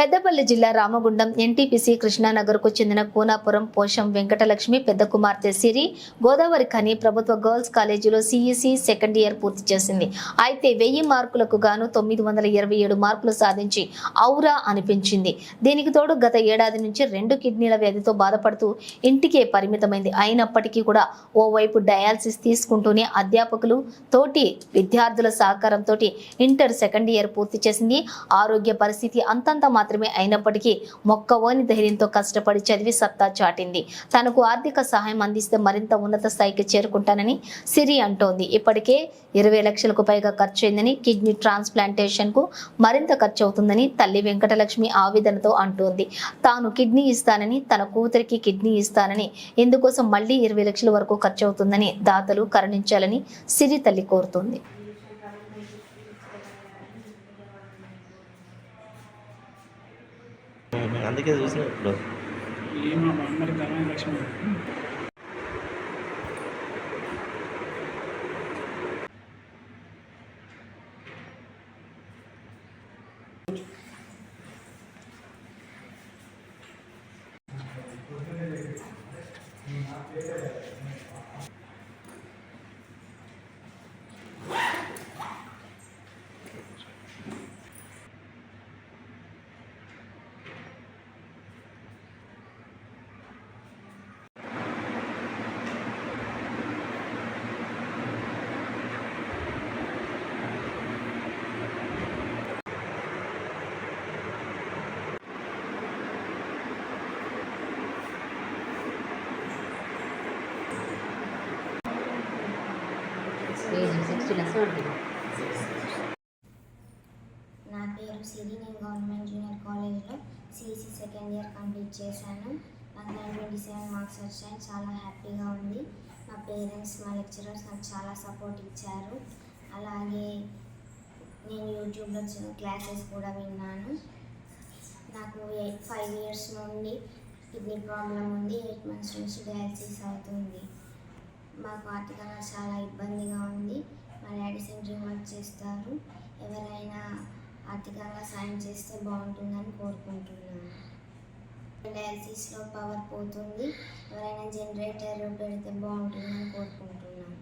పెద్దపల్లి జిల్లా రామగుండం ఎన్టీపీసీ కృష్ణానగర్కు చెందిన కూనాపురం పోషం వెంకటలక్ష్మి పెద్ద కుమార్తె సిరి గోదావరి ఖని ప్రభుత్వ గర్ల్స్ కాలేజీలో సిఈసి సెకండ్ ఇయర్ పూర్తి చేసింది. అయితే వెయ్యి మార్కులకు గాను తొమ్మిది వందల ఇరవై ఏడు మార్కులు సాధించి ఔరా అనిపించింది దీనికి తోడు గత ఏడాది నుంచి రెండు కిడ్నీల వ్యాధితో బాధపడుతూ ఇంటికే పరిమితమైంది. అయినప్పటికీ కూడా ఓవైపు డయాలసిస్ తీసుకుంటూనే అధ్యాపకులు తోటి విద్యార్థుల సహకారంతో ఇంటర్ సెకండ్ ఇయర్ పూర్తి చేసింది. ఆరోగ్య పరిస్థితి అంతంత మాత్రం మాత్రమే అయినప్పటికీ మొక్కవోని ధైర్యంతో కష్టపడి చదివి సత్తా చాటింది. తనకు ఆర్థిక సహాయం అందిస్తే మరింత ఉన్నత స్థాయికి చేరుకుంటానని సిరి అంటోంది. ఇప్పటికే ఇరవై లక్షలకు పైగా ఖర్చు అయిందని కిడ్నీ ట్రాన్స్ప్లాంటేషన్కు మరింత ఖర్చు అవుతుందని తల్లి వెంకటలక్ష్మి ఆవేదనతో అంటోంది. తాను కిడ్నీ ఇస్తానని తన కూతురికి కిడ్నీ ఇస్తానని ఇందుకోసం మళ్ళీ ఇరవై లక్షల వరకు ఖర్చు అవుతుందని దాతలు కరుణించాలని సిరి తల్లి కోరుతోంది. అందుకే చూసిన ఇప్పుడు. నా పేరు సిరి. నేను గవర్నమెంట్ జూనియర్ కాలేజ్లో సిఈసి సెకండ్ ఇయర్ కంప్లీట్ చేశాను. నాకు నైన్ ట్వంటీ సెవెన్ మార్క్స్ వచ్చాయి. చాలా హ్యాపీగా ఉంది. మా పేరెంట్స్ మా లెక్చరర్స్ నాకు చాలా సపోర్ట్ ఇచ్చారు. అలాగే నేను యూట్యూబ్లో క్లాసెస్ కూడా విన్నాను. నాకు ఎయిట్ ఫైవ్ ఇయర్స్ నుండి కిడ్నీ ప్రాబ్లం ఉంది. ఎయిట్ మంత్స్ నుంచి డయాలసిస్ అవుతుంది. మాకు ఆర్థికంగా చాలా ఇబ్బందిగా ఉంది. మా డాడీ చేస్తారు. ఎవరైనా ఆర్థికంగా సాయం చేస్తే బాగుంటుందని కోరుకుంటున్నాను. డయాలసిస్లో పవర్ పోతుంది. ఎవరైనా జనరేటర్ పెడితే బాగుంటుందని కోరుకుంటున్నాను.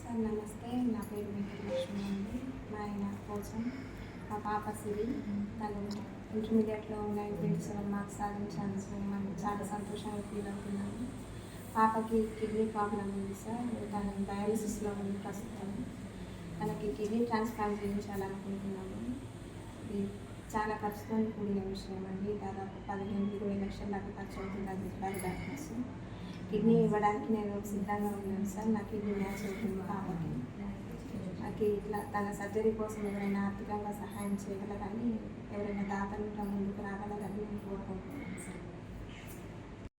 సార్ నమస్తే. నా పేరు వెంకటలక్ష్మి అండి. మా ఆయన కోసం మా పాప సిరి తను ఇంటర్మీడియట్లో నైన్ ట్వంటీ సెవెన్ మార్క్స్ సాధించాను సార్ మనం చాలా సంతోషంగా ఫీల్ అవుతున్నాము పాపకి కిడ్నీ ప్రాబ్లం ఉంది సార్. తను డయాలసిస్లో ఉంది ప్రస్తుతం. తనకి కిడ్నీ ట్రాన్స్ప్లాంట్ చేయించాలనుకుంటున్నాము. ఇది చాలా ఖర్చుతో కూడిన విషయం అండి. దాదాపు పదిహేను ఇరవై లక్షల దాకా ఖర్చు అవుతుంది అది చెప్పారు డాక్టర్స్. కిడ్నీ ఇవ్వడానికి నేను సిద్ధంగా ఉన్నాను సార్. నా కిడ్నీ మ్యాచ్ అవుతుంది కాబట్టి. నాకు ఇట్లా తన సర్జరీ కోసం ఎవరైనా ఆర్థికంగా సహాయం చేయగలరని ఎవరైనా దాతలు ముందుకు రాగలరని నేను కోరుకుంటున్నాను సార్.